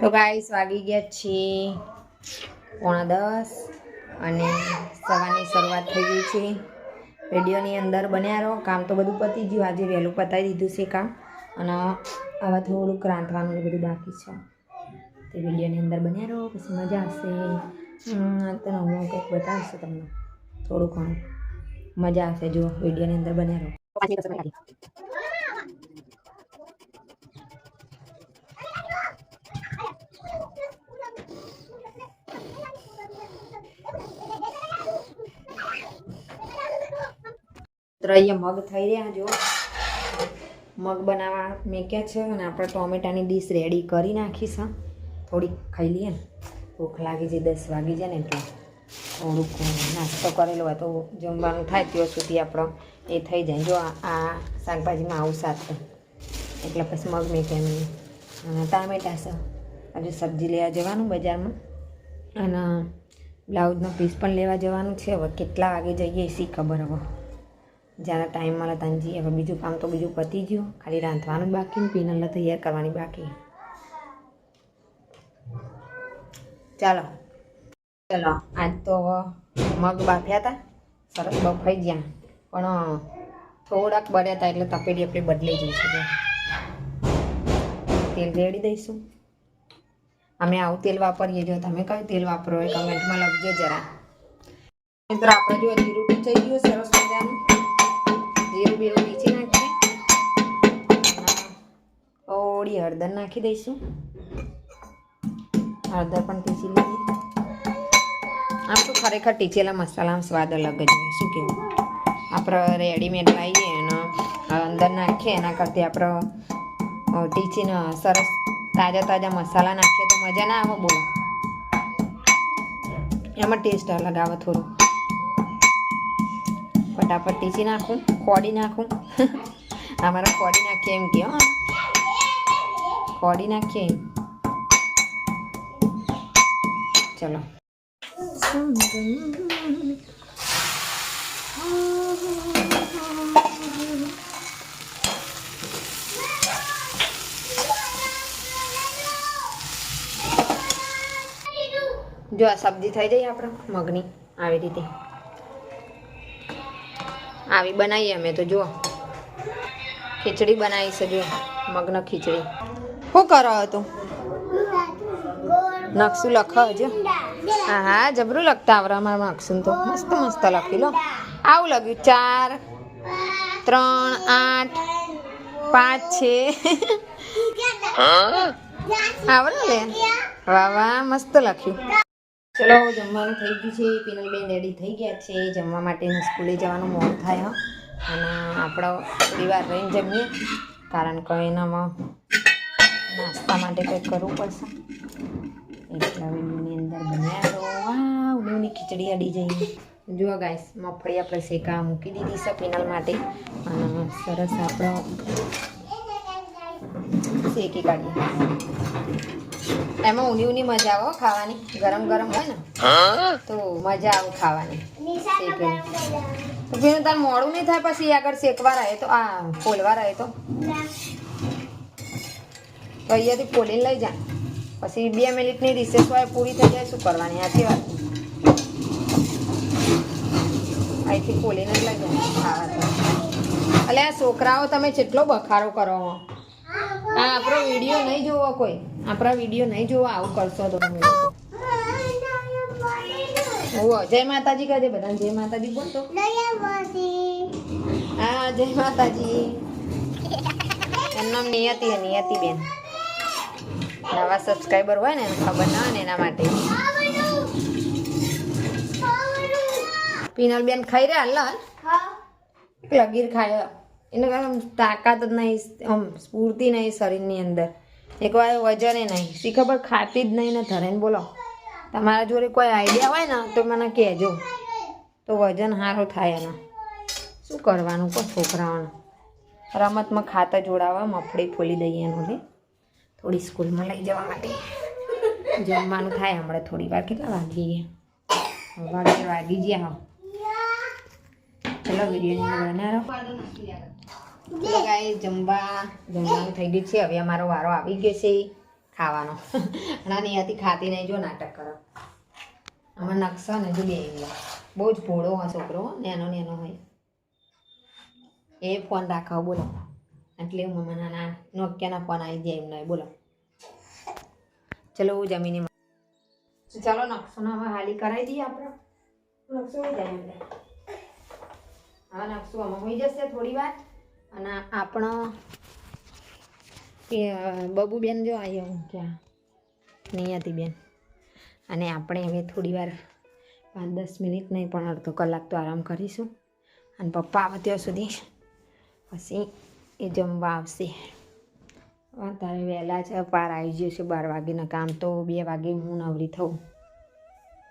તો ગાઈસ વાગી ગયા છે પોણા દસ અને સવારની શરૂઆત થઈ ગઈ છે. રેડિયોની અંદર બન્યા રહો. કામ તો બધું પતી ગયું. આજે વહેલું પતાવી દીધું છે કામ. અને આવા થોડુંક રાંધવાનું બધું બાકી છે. તે વિડીયોની અંદર બન્યા રહો. પછી મજા આવશે. હમ, હું કંઈક બતાવશે તમને. થોડું ઘણું. મજા આવશે જો વિડીયોની અંદર બન્યા રહો. અહીંયા મગ થઈ રહ્યા જો. મગ બનાવવા મેક્યા છે, અને આપણે ટોમેટાની ડીશ રેડી કરી નાખી છે થોડીક ખાઈ લઈએ ને. ભૂખ લાગી જાય દસ વાગી જાય ને, એટલે થોડુંક નાસ્તો કરેલો હોય તો જમવાનું થાય ત્યાં સુધી આપણો એ થઈ જાય. જો, આ શાકભાજીમાં આવું સાથે એટલે પછી મગ નહીં. અને ટામેટા છે. હજુ સબ્જી લેવા જવાનું બજારમાં. અને બ્લાઉઝનો પીસ પણ લેવા જવાનું છે. હવે કેટલા વાગે જઈએ એ શી ખબર હવે. જ્યારે ટાઈમ મળે તાંજી હવે બીજું કામ તો બીજું પતી ગયું. ખાલી રાંધવાનું જ બાકી પીનલને તૈયાર કરવાની બાકી. ચાલો. ચલો, આજ તો મગ બાફ્યા હતા. સરસ બફાઈ ગયા. પણ થોડાક બળ્યા હતા એટલે તપેલી આપણે બદલાઈ જઈશું તેલ રેડી દઈશું. અમે આવું તેલ વાપરીએ જો તમે કયું તેલ વાપરો એ કમેન્ટમાં લખજો જરા. મિત્રો, આપણે જો જીરું ટીચાઈ ગયું, સરસ મજાનું. જીરું બીરું ટીચી નાખીએ. થોડી હળદર નાખી દઈશું. હળદર પણ ટીચી લઈએ. આમ તો ખરેખર ટીચેલા મસાલામાં સ્વાદ અલગ જ હોય. શું કહેવું? આપણે રેડીમેડ લાવીએ અને અંદર નાખીએ, એના કરતાં આપણે ટીચીને સરસ તાજા તાજા મસાલા નાખીએ તો મજા ના આવે, બોલો. એમાં ટેસ્ટ અલગ આવે થોડું. ફટાફટ ટીચી નાખું, કોડી નાખું. અમારા કોડી નાખીએ એમ કે ખોડી નાખીએ એમ. ચલો. જો આ સબ્જી થઈ જાય આપણે મગની આવી રીતે. આવી બનાવીએ અમે તો જુઓ. ખીચડી બનાવી છે જો મગ્ન ખીચડી. શું કરો તું નકશું લખો હજુ. હા હા જબરું લખતા આવરા અમારા નકશું તો. મસ્ત મસ્ત લખી લો. આવું લખ્યું ચાર ત્રણ આઠ પાંચ છે. આવડે? ને વાહ વાહ મસ્ત લખ્યું. ચલો, જમવાનું થઈ ગયું છે. પીનલબેન રેડી થઈ ગયા છે. જમવા માટેને સ્કૂલે જવાનું મોડ થાય. અને આપણો પરિવાર વાર રહીને જમીએ. કારણ કે એનામાં નાસ્તા માટે કંઈક કરવું પડશે. એટલે અંદર બન્યા તો વાહ ઉડવની ખીચડી અડી જઈએ જુઓ ગાઈસ મગફળી આપણે શેકા મૂકી દીધી છે પીનલ માટે. અને સરસ આપણો શેકી કાઢીએ. એમાં ઊની ઊની મજા આવો ખાવાની. ગરમ ગરમ હોય ને તો મજા આવે ખાવાની. તો પેલું તાર મોડું નહીં થાય પછી આગળ શેકવા રહે તો આ ફોલવા રહે તો. તો અહીંયાથી ફોલીને લઈ જા. પછી બે મિનિટની રિસેસ હોય પૂરી થઈ જાય શું કરવાની? આથી વાત અહીંથી ફોલીને જ લઈ જાય ખાવા એટલે આ છોકરાઓ તમે કેટલો બખારો કરો હા. આ આપણો વીડિયો નહીં જોવો કોઈ. આપણા વીડિયો નહીં જોવા, આવું કરશો તો તમે. લોકો જય માતાજી કહેજે બધા જય માતાજી બોલ તો. હા, જય માતાજી. એમનું નિયતિ નિયતિ બેન. નવા સબસ્ક્રાઈબર હોય ને, એને ખબર ના હોય ને એના માટે. પીનલ બેન ખાઈ રહ્યા હાલ લગીર ખાય એને તાકાત જ નહીં, આમ સ્ફૂર્તિ નહીં શરીરની અંદર. એકવાર વજને નહીં. શી ખબર ખાતી જ નહીં ને ધરેને બોલો. તમારા જોડે કોઈ આઈડિયા હોય ને, તો મને કહેજો. તો વજન સારું થાય એના. શું કરવાનું કોઈ છોકરાઓનું? રમતમાં ખાતા જોડાવા મફળી ફોલી દઈએ એનું થોડી સ્કૂલમાં લઈ જવા માટે. જમવાનું થાય હમણાં થોડી વાર. કેટલા વાગી ગયા? વાગે વાગી ગયા ચલો વીડિયો અંદર ગાઈસ જમવા જમવાનું થઈ ગયું છે. હવે અમારો વારો આવી ગયો છે ખાવાનો. ના હતી ખાતી નહીં. જો નાટક કરો. આમાં નકશો ને જો બે બહુ જ ભોળો હોય છોકરો હો, નેનો નેનો હોય. એ ફોન રાખો બોલો. એટલે મમ્માના ના નોકિયાના ફોન આવી જાય એમને બોલો. ચલો જમીને ચાલો નકશોનો હવે હાલી કરાવી દઈએ આપણે. નકશો હોય જાય હવે નકશો આમાં હોઈ જશે થોડી વાર. અને આપણો એ બબુબેન જો આવ્યો ક્યાં બેન. અને આપણે હવે થોડી વાર પાંચ દસ મિનિટ નહીં, પણ અડધો કલાક તો આરામ કરીશું. અને પપ્પા આવે ત્યાં સુધી પછી એ જમવા આવશે. તારે વહેલા છે પાર આવી ગયો છે, બાર વાગ્યાના કામ તો બે વાગે હું નવરી થઉં.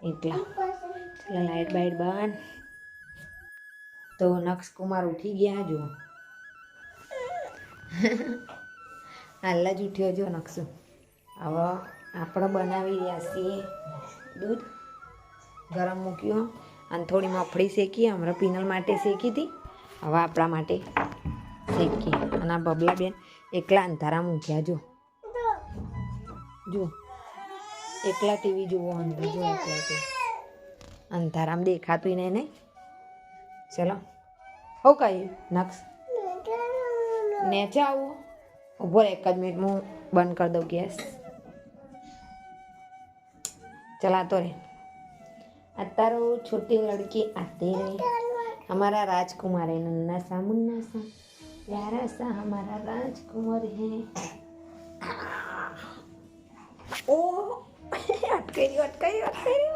એટલા. લાઇટ બાઇટ બંધ. તો નક્ષ કુમાર ઉઠી ગયા જો હાલ જ ઉઠ્યો જો નકશો. હવે આપણે બનાવી રહ્યા છીએ દૂધ. ગરમ મૂક્યું અને થોડી મફળી શેકી, હમણાં પીનલ માટે શેકી હતી. હવે આપણા માટે શેકી અને આ બબલાબેન એકલા અંધારા મૂક્યા, જો. જો. એકલા ટીવી જોવો અંદર જો એકલા તે અંધારામાં દેખાતું નહીં નહીં ચલો. હો કઈ નક્ષ નેચે આવું ઉભો રહે એક જ મિનિટ હું બંધ કરી દઉં ગેસ ચલાતો રે અતારો છોટી લડકી આતે રે हमारा राजकुमार है नन्ना सा मुन्ना सा प्यारा सा हमारा राजकुमार है ओ अटकाई रही अटकाई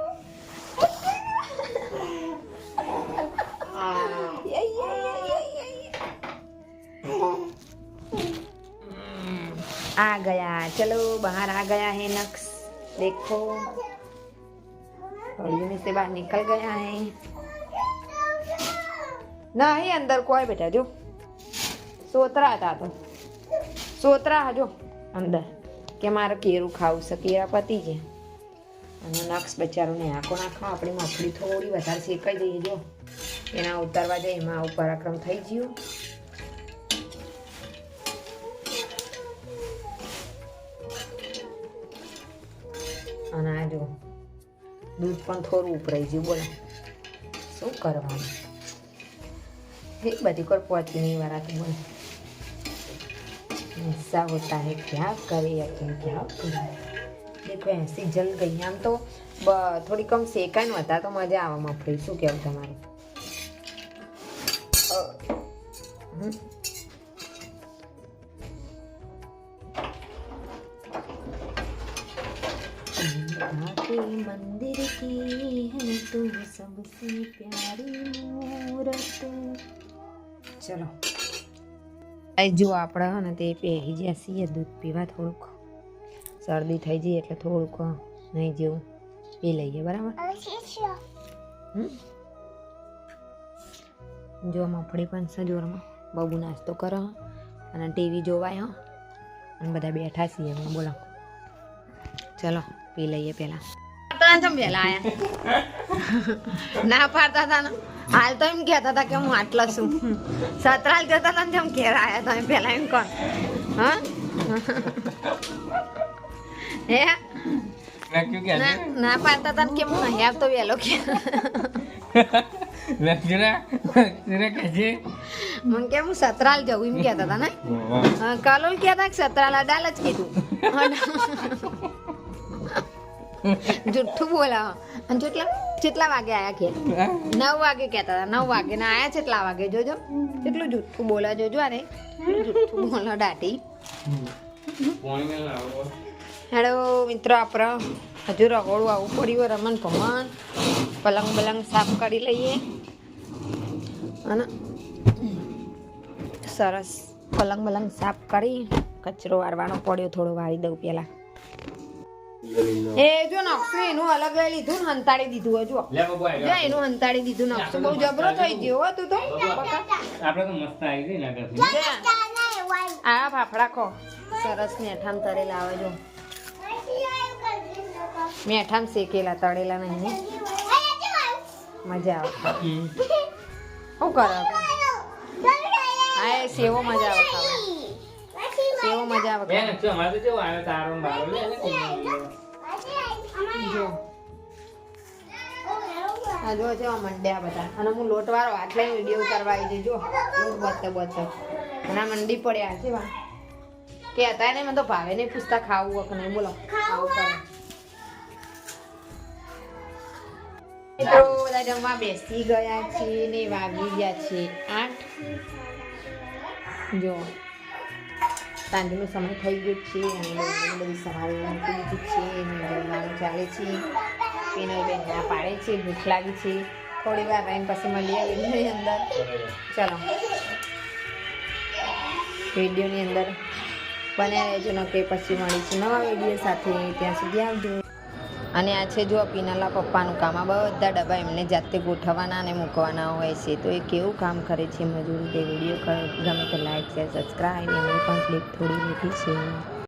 आ गया चलो बाहर आ गया है नक्स देखो और यूं से बाहर निकल गया है નહીં અંદર કોઈ બેટા જો સોતરા હતા તો સોતરા હજો અંદર કે મારે કેરું ખાવું છે કેરા પતી છે અને નક્ષ બચારોને આંખો નાખો આપણી મફળી થોડી વધારે શેકાઈ દઈએ જો એના ઉતારવા જાય એમાં આવું પરાક્રમ થઈ ગયું અને આ જો દૂધ પણ થોડું ઉપરાઈ ગયું બોલો શું કરવાનું एक बड़ी को पहुंच नहीं वाला तो बोल ऐसा होता है क्या करे यकीन क्या करे देखो ऐसी जल गई આમ તો બ- થોડી કમ શેકાય ને વધારે તો મજા આવે મફળી શું કહેવું તમારું के मंदिर की है तू सबसे प्यारी मूरत ચલો આ જો આપણે હે ને તે પહેરી ગયા છીએ દૂધ પીવા થોડુંક શરદી થઈ જઈએ એટલે થોડુંક નહીં જેવું પી લઈએ બરાબર હમ? જો મફળી પણ છે જોરમાં બબુ નાસ્તો કરો અને ટીવી જોવાય હો અને બધા બેઠા છીએ અમે બોલો ચલો પી લઈએ પહેલાં. પાતળા આયા. ના પાડતા હતા હાલ તો એમ કહેતા હતા કે હું આટલો છું. સતરાલ જતા હતા ને એમ ઘેર આવ્યા તમે પહેલાં એમ કોણ હે? ના પાડતા હતા કે હું નહીં આવતો વહેલો કે મને કે હું સતરાલ જવું એમ કેતા હતા ને. કલોલ કેતા સતરાલ અડાલ જ કીધું. જુઠ્ઠું બોલાવો અને જેટલા જેટલા વાગે આયા કે નવ વાગે કહેતા હતા નવ વાગે. ના આયા જેટલા વાગે? જોજો. એટલું જુઠ્ઠું બોલા જોજો અરે જુઠ્ઠું બોલો દાટી હેલો મિત્રો આપણે હજુ રગોડું આવું પડ્યું રમણ ભમણ પલંગ બલંગ સાફ કરી લઈએ. અને સરસ પલંગ બલંગ સાફ કરી. કચરો વારવાનો પડ્યો થોડો વાળી દઉં પહેલાં એ જો નકશું એનું અલગ લીધું ને દીધું હજુ જો. એનું હંતાડી દીધું નકશું. બહુ જબરો થઈ ગયો. હો તો આ ફાફડા ખો સરસ મેઠામ તળેલા આવે જો. મેઠામ શેકેલા તળેલા નહીં મજા આવે. શું કરો? હા એ સેવો મજા આવે કેવો મજા આવે બેન જો અમારે તો જો આવે તારો મારો લે જો. આ જો છે મંડ્યા બધા. અને હું લોટવાળો આટલે વીડિયો ઉતારવા આવી જઈ જો. લોટ બચતો બચતો અને મંડી પડ્યા છે વા કે હતા ને મને તો ભાવે નહીં પૂછતા ખાવું વખ નહીં. બોલો. ખાવું કરો મિત્રો બધા જમવા બેસી ગયા છે ને વાગી ગયા છે આઠ. જો. સાંજનો સમય થઈ ગયો છે અને બધી સવારે છે ચાલે છે. પીનલ બેન ના પાડે છે, ભૂખ લાગી છે. થોડી વાર રહીને પછી મળી આવી અંદર. ચલો. વિડીયોની અંદર બન્યા રહેજો ન કે પછી મળીશું નવા વીડિયો સાથે. ત્યાં સુધી આવજો. અને આ છે જો પીનાલા પપ્પાનું કામ. આ બધા ડબ્બા એમને જાતે ગોઠવવાના અને મૂકવાના હોય છે. તો એ કેવું કામ કરે છે મજૂરી તે વીડિયો ગમે તો લાઈક શેર સબસ્ક્રાઈબ એમની પણ ક્લિપ થોડી લીધી છે.